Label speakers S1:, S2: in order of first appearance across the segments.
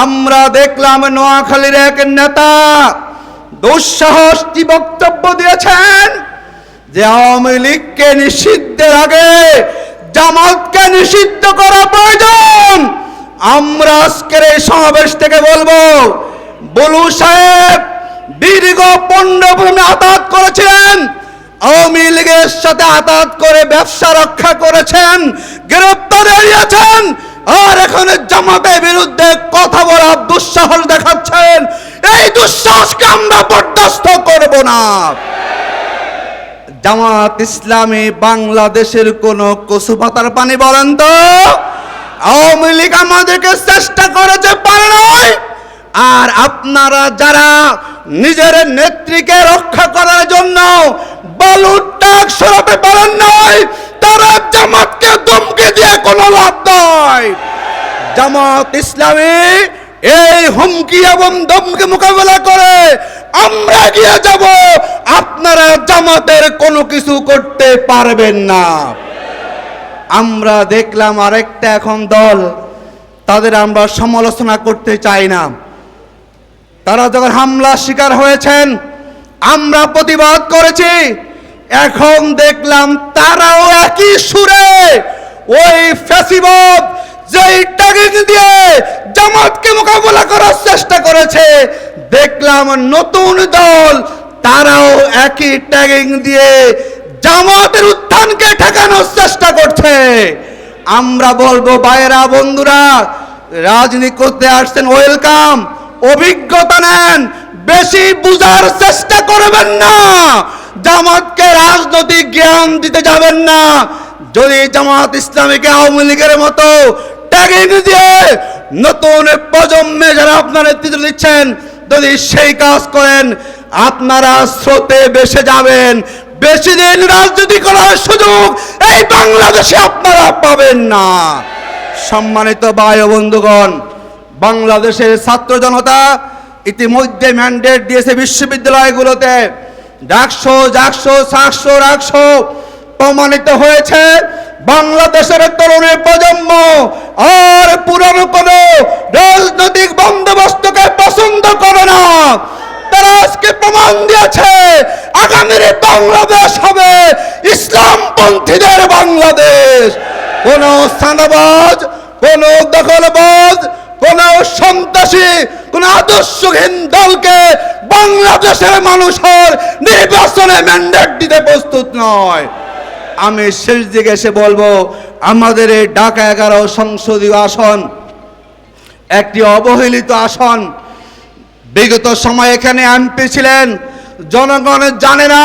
S1: আমরা দেখলাম নোয়াখালীর এক নেতা দুঃসাহসটি বক্তব্য দিয়েছেন? যে আওয়ামী লীগকে নিষিদ্ধের আগে জামাতকে নিষিদ্ধ করা প্রয়োজন। আমরা আজকের এই সমাবেশ থেকে বলব, বলু সাহেব দীর্ঘ পণ্ডভূমি আতাত করেছিলেন। আওয়ামী লীগের সাথে আতাত করে ব্যবসা রক্ষা করেছেন, গ্রেপ্তার এড়িয়েছেন আর এখন জামাতের বিরুদ্ধে কথা বলার দুঃসাহস দেখাচ্ছেন। এই দুঃসাহসকে আমরা বরদাস্ত করব না। জামাত ইসলামী বাংলাদেশের কোন কচু পাতার পানি বলেন তো? আওয়ামী লীগ আমাদেরকে চেষ্টা করেছে, পারে নয় আর আপনারা যারা নিজের নেত্রীকে রক্ষা করার জন্য বালুর টাক সরাতে পারেন নয় তারা জামাতকে দমকে দিয়ে কোনো লাভ নয় জামাত ইসলামী এই হুমকি এবং দমকে মোকাবেলা করে আমরা গিয়ে যাব, আপনারা জামাতের কোনো কিছু করতে পারবেন না। আমরা দেখলাম আরেকটা এখন দল, তাদের আমরা সমালোচনা করতে চাই না। তারা যখন হামলা শিকার হয়েছেন, আমরা প্রতিবাদ করেছি। এখন দেখলাম তারাও একই সুরে ওই ফ্যাসিবাদ, যেই ট্যাগিং দিয়ে জামাতকে মোকাবেলা করার চেষ্টা করেছে, দেখলাম নতুন দল, তারাও একই ট্যাগিং দিয়ে জামাতের উত্থানকে ঠেকানোর চেষ্টা করছে। আমরা বলব বাইরা বন্ধুরা, রাজনীতি করতে আসছেন, ওয়েলকাম। অভিজ্ঞতা নেন, বেশি বুঝার চেষ্টা করবেন না। জামাতকে রাজনৈতিক জ্ঞান দিতে যাবেন না। যদি জামাত ইসলামীকে আওয়ামী লীগের মতো দিয়ে নতুন প্রজন্মে যারা আপনার নেতৃত্ব দিচ্ছেন, যদি সেই কাজ করেন, আপনারা স্রোতে বেসে যাবেন। বেশি দিন রাজনীতি করার সুযোগ এই বাংলাদেশে আপনারা পাবেন না। সম্মানিত বায়ু বন্ধুগণ, বাংলাদেশের ছাত্র জনতা ইতিমধ্যে ম্যান্ডেট দিয়েছে বিশ্ববিদ্যালয়গুলোতে। ডাকশো জাকশো সাকশো রাকশো প্রমাণিত হয়েছে বাংলাদেশের তরুণের প্রজন্ম আর পুরনো কোনো রাজনৈতিক বন্দোবস্তকে পছন্দ করে না। তারা আজকে প্রমাণ দিয়েছে আগামীর বাংলাদেশ হবে ইসলামপন্থীদের বাংলাদেশ। কোন স্থানবাজ, কোন দখলবাজ কোন সন্ত্রাসী, কোন আদর্শহীন দলকে বাংলাদেশের মানুষের নির্বাচনে ম্যান্ডেট দিতে প্রস্তুত নয়। আমি শেষ দিকে এসে বলব, আমাদের এই ঢাকা এগারো সংসদীয় আসন, একটি অবহেলিত আসন। বিগত সময় এখানে এমপি ছিলেন, জনগণ জানে না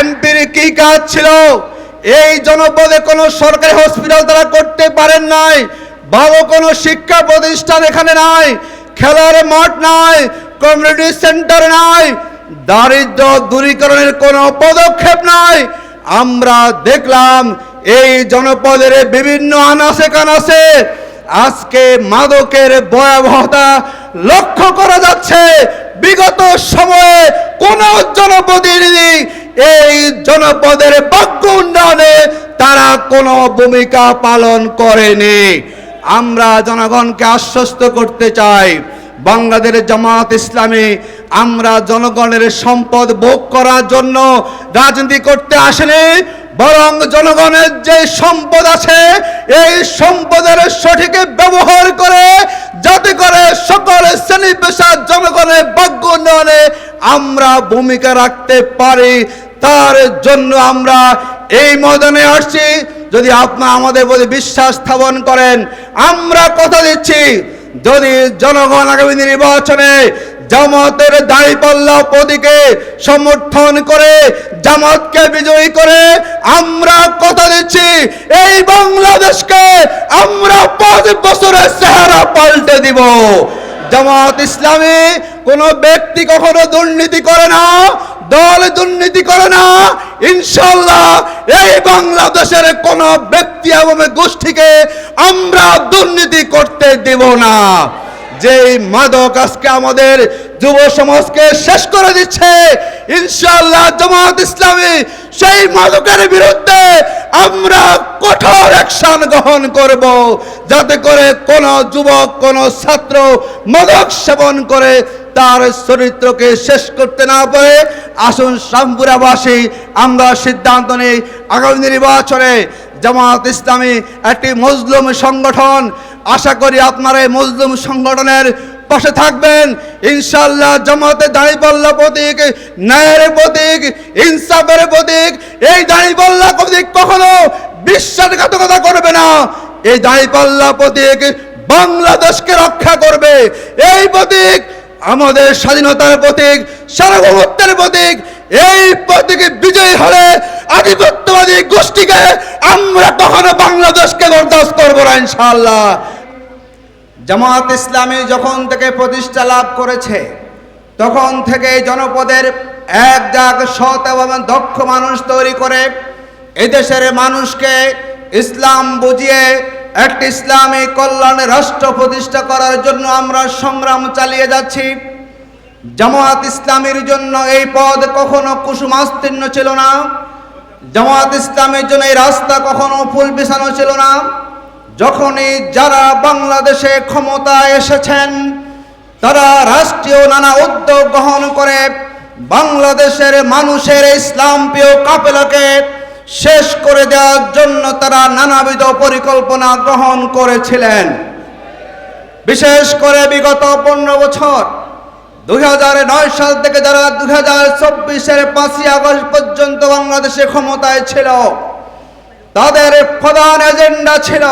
S1: এমপির কি কাজ ছিল। এই জনপদে কোনো সরকারি হসপিটাল তারা করতে পারেন নাই। ভালো কোনো শিক্ষা প্রতিষ্ঠান এখানে নাই, খেলার মাঠ নাই কমিউনিটি সেন্টার নাই, দারিদ্র দূরীকরণের কোনো পদক্ষেপ নাই। আমরা দেখলাম এই জনপদের বিভিন্ন আনাসে কানাসে আজকে মাদকের ভয়াবহতা লক্ষ্য করা যাচ্ছে। বিগত সময়ে কোন জনপ্রতিনিধি এই জনপদের বাক্য উন্নয়নে তারা কোনো ভূমিকা পালন করেনি। আমরা জনগণকে আশ্বস্ত করতে চাই বাংলাদেশ জামাত ইসলামে আমরা জনগণের সম্পদ ভোগ করার জন্য রাজনীতি করতে আসেনি, বরং জনগণের যে সম্পদ আছে, এই সম্পদের সঠিক ব্যবহার করে যাতে করে সকল শ্রেণি পেশার জনগণের ভাগ্য উন্নয়নে আমরা ভূমিকা রাখতে পারি, তার জন্য আমরা এই ময়দানে আসছি। যদি আপনারা আমাদের প্রতি বিশ্বাস স্থাপন করেন, আমরা কথা দিচ্ছি, যদি জনগণ আগামী নির্বাচনে জামাতের দাঁড়িপাল্লা প্রতীকে সমর্থন করে, জামাতকে বিজয়ী করে, আমরা কথা দিচ্ছি, এই বাংলাদেশকে আমরা পাঁচ বছরের চেহারা পাল্টে দিব। জামাত ইসলামে কোন ব্যক্তি কখনো দুর্নীতি করে না, দল দুর্নীতি করে না। ইনশাল্লাহ এই বাংলাদেশের কোন ব্যক্তি এবং গোষ্ঠীকে আমরা দুর্নীতি করতে দেব না। যে মাদক আজকে আমাদের যুব সমাজকে শেষ করে দিচ্ছে, ইনশাআল্লাহ জামাত ইসলামী সেই মাদকের বিরুদ্ধে আমরা কঠোর অ্যাকশন গ্রহণ করব, যাতে করে কোন যুবক, কোন ছাত্র মাদক সেবন করে তার চরিত্রকে শেষ করতে না পারে। আসুন শ্যামপুরাবাসী, আমরা সিদ্ধান্ত নিই, আগামী নির্বাচনে জামাত ইসলামী একটি মজলুম সংগঠন আশা করি আপনারা এই মজলুম সংগঠনের পাশে থাকবেন। ইনশাল্লাহ জামাতে দাঁড়িপাল্লা প্রতীক, ন্যায়ের প্রতীক, ইনসাফের প্রতীক, এই দাঁড়িপাল্লা প্রতীক কখনো বিশ্বাসঘাতকতা করবে না। এই দাঁড়িপাল্লা প্রতীক বাংলাদেশকে রক্ষা করবে। এই প্রতীক আমাদের স্বাধীনতার প্রতীক, সার্বভৌমত্বের প্রতীক, এই প্রতীকে বিজয়ী হলে আধিপত্যবাদী গোষ্ঠীকে আমরা কখনো বাংলাদেশকে বরদাস্ত করব না, ইনশাআল্লাহ। জামাত ইসলামী যখন থেকে প্রতিষ্ঠা লাভ করেছে, তখন থেকে জনপদের এক জাগ সৎ এবং দক্ষ মানুষ তৈরি করে এদেশের মানুষকে ইসলাম বুঝিয়ে একটি ইসলামী কল্যাণ রাষ্ট্র প্রতিষ্ঠা করার জন্য আমরা সংগ্রাম চালিয়ে যাচ্ছি। জামাত ইসলামীর জন্য এই পদ কখনো কুসুমাস্তীর্ণ ছিল না। জামাত ইসলামের জন্য এই রাস্তা কখনো ফুল বিছানো ছিল না। যখনই যারা বাংলাদেশে ক্ষমতায় এসেছেন, তারা রাষ্ট্রীয় নানা উদ্যোগ গ্রহণ করে বাংলাদেশের মানুষের ইসলাম প্রিয় কাপেলাকে শেষ করে দেওয়ার জন্য তারা নানাবিধ পরিকল্পনা গ্রহণ করেছিলেন। বিশেষ করে বিগত পনেরো বছর দুই সাল থেকে যারা দুই হাজার চব্বিশের পাঁচই আগস্ট পর্যন্ত বাংলাদেশে ক্ষমতায় ছিল, তাদের প্রধান এজেন্ডা ছিল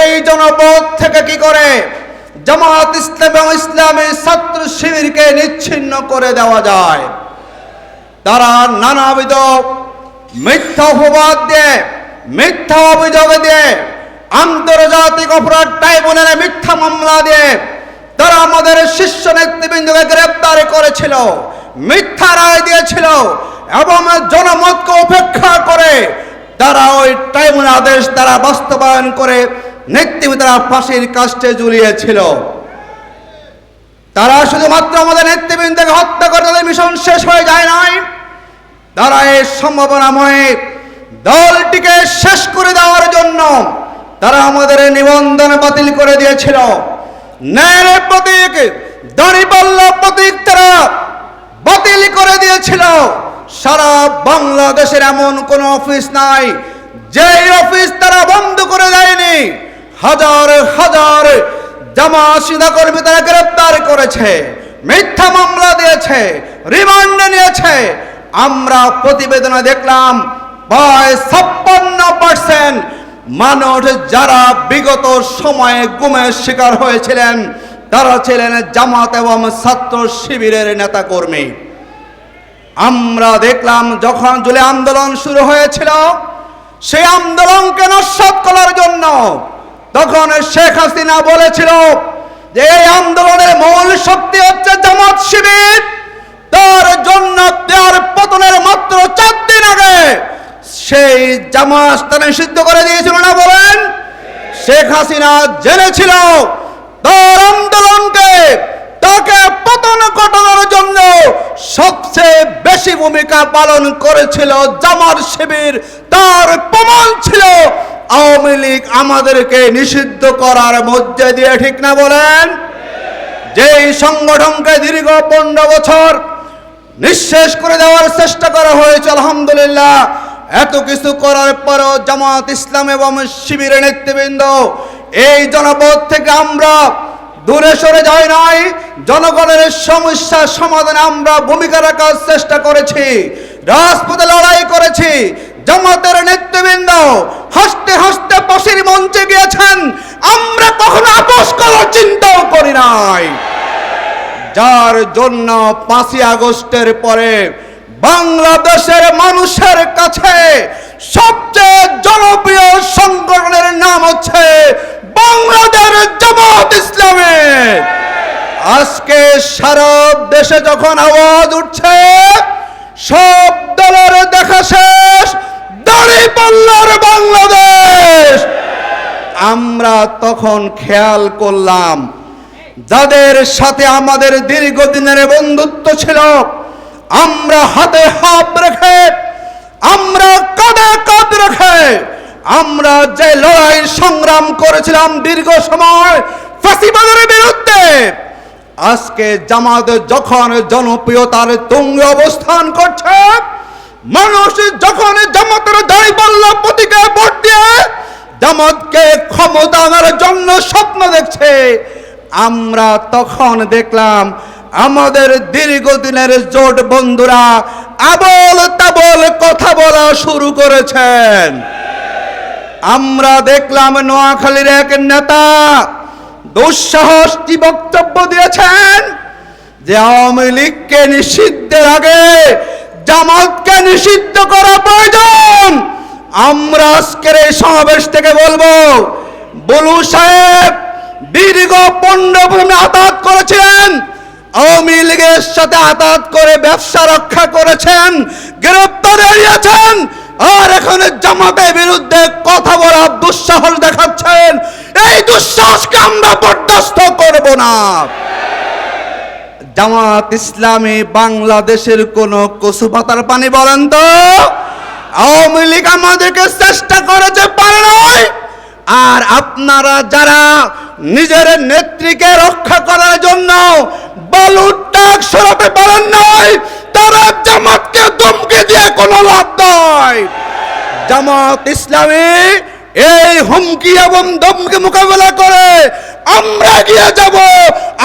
S1: এই জনপদ থেকে কি করে? জামাত ইসলাম এবং ইসলামী ছাত্র শিবিরকে নিচ্ছিন্ন করে দেওয়া যায়। তারা নানাবিধ মিথ্যা অপবাদ দিয়ে, মিথ্যা অভিযোগ দিয়ে, আন্তর্জাতিক অপরাধ ট্রাইব্যুনালে মিথ্যা মামলা দিয়ে তারা আমাদের শীর্ষ নেতৃবৃন্দকে গ্রেপ্তার করেছিল, মিথ্যা রায় দিয়েছিল এবং জনমতকে উপেক্ষা করে তারা ওই ট্রাইব্যুনাল আদেশ তারা বাস্তবায়ন করে নেতৃবৃন্দ তারা ফাঁসির কাস্টে ঝুলিয়েছিল। তারা শুধুমাত্র আমাদের নেতৃবৃন্দকে হত্যা করে তাদের মিশন শেষ হয়ে যায় নাই। তারা এই সম্ভাবনাময় দলটিকে শেষ করে দেওয়ার জন্য তারা আমাদের নিবন্ধন বাতিল করে দিয়েছিল। ন্যায়ের প্রতীক দাঁড়িপাল্লা প্রতীক তারা বাতিল করে দিয়েছিল। সারা বাংলাদেশের এমন কোনো অফিস নাই যে অফিস তারা বন্ধ করে দেয়নি। হাজার হাজার জামা সিধা কর্মী তারা গ্রেপ্তার করেছে, মিথ্যা মামলা দিয়েছে, রিমান্ডে নিয়েছে। আমরা প্রতিবেদনে দেখলাম, প্রায় ছাপ্পান্ন পার্সেন্ট মানুষ যারা বিগত সময়ে গুমের শিকার হয়েছিলেন, তারা ছিলেন জামাত এবং ছাত্র শিবিরের নেতাকর্মী। আমরা দেখলাম যখন জুলে আন্দোলন শুরু হয়েছিল, সেই আন্দোলনকে নস্বাত করার জন্য তখন শেখ হাসিনা বলেছিল যে, এই আন্দোলনের মূল শক্তি হচ্ছে জামাত শিবির। তার জন্য তার পতনের মাত্র চার দিন আগে সেই জামাত তারা নিষিদ্ধ করে দিয়েছিল না বলেন? শেখ হাসিনা জেনেছিল তার আন্দোলনকে তাকে পতন ঘটানোর জন্য সবচেয়ে বেশি ভূমিকা পালন করেছিল জামার শিবির। তার প্রমাণ ছিল আওয়ামী লীগ আমাদেরকে নিষিদ্ধ করার মধ্যে দিয়ে, ঠিক না বলেন? যেই সংগঠনকে দীর্ঘ পনেরো বছর নিঃশেষ করে দেওয়ার চেষ্টা করা হয়েছে, আলহামদুলিল্লাহ এত কিছু করার পরও জামাত ইসলাম এবং শিবিরের নেতৃবৃন্দ, এই জনপদ থেকে আমরা দূরে সরে যাই নাই। জনগণের সমস্যা সমাধানে আমরা ভূমিকা রাখার চেষ্টা করেছি, রাজপথে লড়াই করেছি। জামাতের নেতৃবৃন্দ হাসতে হাসতে পাশের মঞ্চে গিয়েছেন। আমরা কখনো আপোষ করার চিন্তাও করি নাই। যার জন্য পাঁচই আগস্টের পরে বাংলাদেশের মানুষের কাছে সবচেয়ে জনপ্রিয় সংগঠনের নাম হচ্ছে বাংলাদেশ জামাত ইসলামী। আজকে সারা দেশে যখন আওয়াজ উঠছে, সব দলের দেখা শেষ, দাড়ি পাল্লার বাংলাদেশ। আমরা তখন খেয়াল করলাম, যাদের সাথে আমাদের দীর্ঘদিনের বন্ধুত্ব ছিল আমরা হাতে হাত রেখে, আমরা কাঁধে কাঁধ রেখে, আমরা যে লড়াই সংগ্রাম করেছিলাম দীর্ঘ সময় ফাঁসিবাদের বিরুদ্ধে, আজকে জামাত যখন জনপ্রিয়তার তুঙ্গে অবস্থান করছে, মানুষ যখন জামাতের দাড়ি পাল্লা প্রতীকে ভোট দিয়ে জামাতকে ক্ষমতা আনার জন্য স্বপ্ন দেখছে, আমরা তখন দেখলাম আমাদের দীর্ঘদিনের জোট বন্ধুরা আবল তাবল কথা বলা শুরু করেছেন। আমরা দেখলাম নোয়াখালীর এক নেতা দুঃসাহসী বক্তব্য দিয়েছেন যে আওয়ামী লীগকে নিষিদ্ধের আগে জামাতকে নিষিদ্ধ করা প্রয়োজন। আমরা আজকের এই সমাবেশ থেকে বলব, বলু সাহেব দীর্ঘ পণ্ডভূমি আতাত করেছিলেন। আওয়ামী লীগের সাথে আতাত করে ব্যবসা রক্ষা করেছেন, গ্রেপ্তার এড়িয়েছেন আর এখন জামাতের বিরুদ্ধে কথা বলার দুঃসাহস দেখাচ্ছেন। এই দুঃসাহসকে আমরা বরদাস্ত করব না। জামাত ইসলামী বাংলাদেশের কোন কচু পাতার পানি বলেন তো? আওয়ামী লীগ আমাদেরকে চেষ্টা করেছে, পারে নয় আর আপনারা যারা নিজের নেত্রীকে রক্ষা করার জন্য বালুর টাক সরাতে পারেন নয় তারা জামাতকে দমকে দিয়ে কোনো লাভ নয় জামাত ইসলামী এই হুমকি এবং দমকে মোকাবেলা করে আমরা গিয়ে যাব,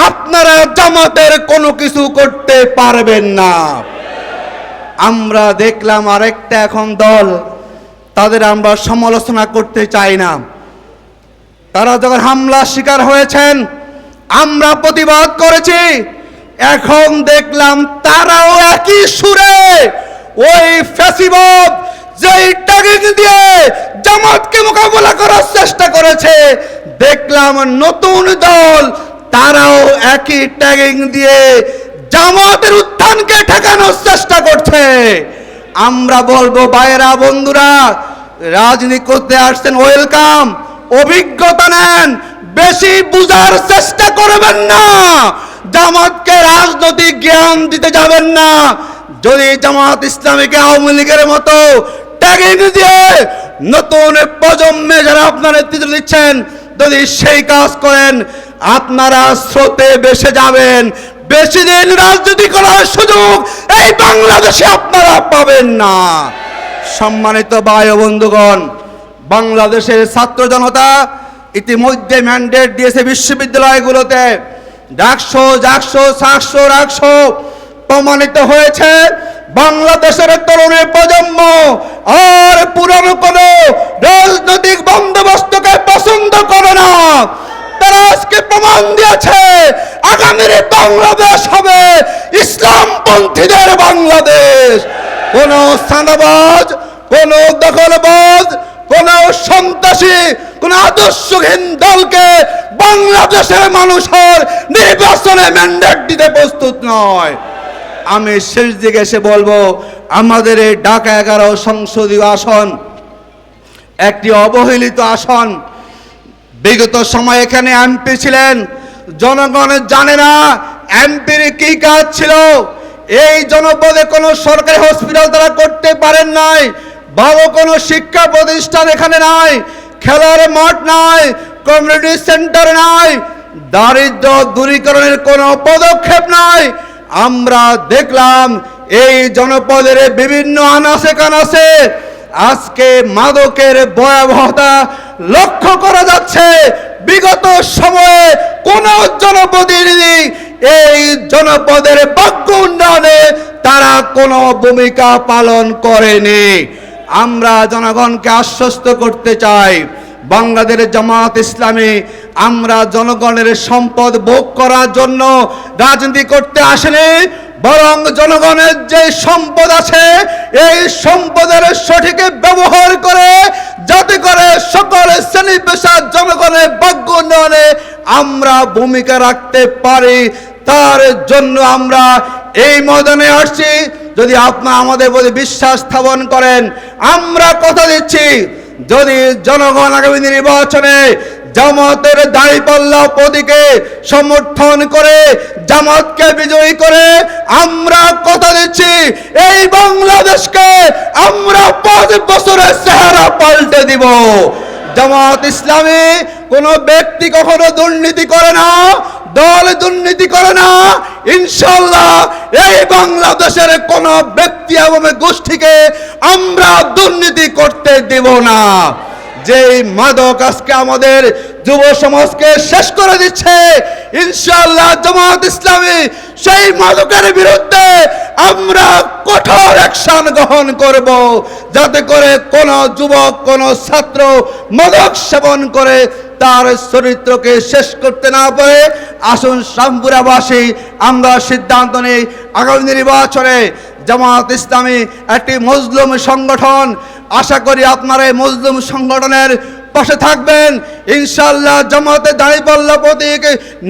S1: আপনারা জামাতের কোনো কিছু করতে পারবেন না। আমরা দেখলাম আরেকটা এখন দল, তাদের আমরা সমালোচনা করতে চাই না। তারা যখন হামলার শিকার হয়েছেন, আমরা প্রতিবাদ করেছি এখন দেখলাম তারাও একই সুরে ওই ফ্যাসিবাদ, যেই ট্যাগিং দিয়ে জামাতকে মোকাবেলা করার চেষ্টা করেছে, দেখলাম নতুন দল, তারাও একই ট্যাগিং দিয়ে জামাতের উত্থানকে ঠেকানোর চেষ্টা করছে। আমরা বলব বাইরা বন্ধুরা, রাজনীতি করতে আসছেন ওয়েলকাম অভিজ্ঞতা নেন, বেশি বুঝার চেষ্টা করবেন না। জামাতকে রাজনৈতিক জ্ঞান দিতে যাবেন না। যদি জামাত ইসলামীকে আওয়ামী লীগের মতো ট্যাগিং দিয়ে নতুন প্রজন্মে যারা আপনার নেতৃত্ব দিচ্ছেন, যদি সেই কাজ করেন, আপনারা স্রোতে বেসে যাবেন। বেশি দিন রাজনীতি করার সুযোগ এই বাংলাদেশে আপনারা পাবেন না। সম্মানিত ভাই বন্ধুগণ, বাংলাদেশের ছাত্র জনতা ইতিমধ্যে ম্যান্ডেট দিয়েছে বিশ্ববিদ্যালয়গুলোতে। ডাকশো জাকশো সাকশো রাকশো প্রমাণিত হয়েছে, বাংলাদেশের তরুণী প্রজন্ম আর পুরনো কোনো রাজনৈতিক বন্দোবস্তকে পছন্দ করে না। তারা আজকে প্রমাণ দিয়েছে, আগামীর বাংলাদেশ হবে ইসলামপন্থীদের বাংলাদেশ। কোন স্থানবাজ কোন দখলবাজ, কোন সন্ত্রাসী, কোন আদর্শহীন দলকে বাংলাদেশের মানুষের নির্বাচনে ম্যান্ডেট দিতে প্রস্তুত নয়। আমি শেষ দিকে এসে বলব, আমাদের এই ঢাকা এগারো সংসদীয় আসন, একটি অবহেলিত আসন। বিগত সময় এখানে এমপি ছিলেন, জনগণ জানে না এমপির কি কাজ ছিল। এই জনপদে কোনো সরকারি হসপিটাল তারা করতে পারেন নাই, ভালো কোনো শিক্ষা প্রতিষ্ঠান এখানে নাই, খেলার মাঠ নাই কমিউনিটি সেন্টার নাই দারিদ্র দূরীকরণের কোনো পদক্ষেপ নাই। আমরা দেখলাম এই জনপদের বিভিন্ন আনাসে কানাসে আজকে মাদকের ভয়াবহতা লক্ষ্য করা যাচ্ছে। বিগত সময়ে কোন জনপ্রতিনিধি এই জনপদের বাক্য উন্নয়নে তারা কোনো ভূমিকা পালন করেনি। আমরা জনগণকে আশ্বস্ত করতে চাই। বাংলাদেশ জামাত ইসলামে, আমরা জনগণের সম্পদ ভোগ করার জন্য রাজনীতি করতে আসেনি, বরং জনগণের যে সম্পদ আছে, এই সম্পদের সঠিক ব্যবহার করে, যাতে করে সকল শ্রেণি পেশার জনগণের ভাগ্য উন্নয়নে আমরা ভূমিকা রাখতে পারি। তার জন্য আমরা এই ময়দানে আসছি। যদি আপনারা আমাদের প্রতি বিশ্বাস স্থাপন করেন, আমরা কথা দিচ্ছি। যদি জনগণ আগামী নির্বাচনে জামাতের দাঁড়িপাল্লা প্রতীকে সমর্থন করে, জামাতকে বিজয়ী করে, আমরা কথা দিচ্ছি, এই বাংলাদেশকে আমরা পাঁচ বছরের চেহারা পাল্টে দিব। জামাত ইসলামী কোনো ব্যক্তি কখনো দুর্নীতি করে না দল দুর্নীতি করে না ইনশাল্লাহ এই বাংলাদেশের কোন ব্যক্তি এবং গোষ্ঠীকে আমরা দুর্নীতি করতে দেব না। যেই মাদক আজকে আমাদের যুব সমাজকে শেষ করে দিচ্ছে ইনশাল্লাহ জামাত ইসলামী সেই মাদকের বিরুদ্ধে আমরা কঠোর অ্যাকশন গ্রহণ করব যাতে করে কোন যুবক, কোন ছাত্র মদক সেবন করে তার চরিত্রকে শেষ করতে না পারে। আসুন শ্যামপুরাবাসী আমরা সিদ্ধান্ত নিই আগামী নির্বাচনে জামাত ইসলামী একটি মজলুম সংগঠন। আশা করি আপনারা এই মজলুম সংগঠনের পাশে থাকবেন। ইনশাল্লাহ জামাতে দাঁড়িপাল্লা প্রতীক,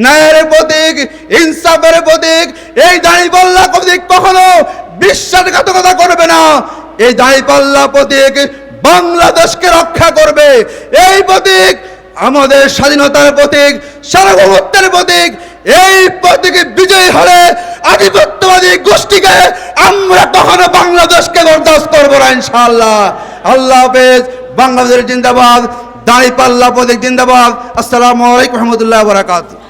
S1: ন্যায়ের প্রতীক, ইনসাফের প্রতীক, এই দাঁড়িপাল্লা প্রতীক কখনো বিশ্বাসঘাতকতা করবে না। এই দাঁড়িপাল্লা প্রতীক বাংলাদেশকে রক্ষা করবে। এই প্রতীক আমাদের স্বাধীনতার প্রতীক, সার্বভৌমত্বের প্রতীক। এই প্রতীকে বিজয়ী হলে আধিপত্যবাদী গোষ্ঠীকে আমরা কখনো বাংলাদেশকে বরদাস্ত করব না ইনশাআল্লাহ। আল্লাহ হাফেজ বাংলাদেশ জিন্দাবাদ। দাঁড়িপাল্লা প্রতীক জিন্দাবাদ আসসালামু আলাইকুম রহমতুল্লাহ বারাকাতুহ।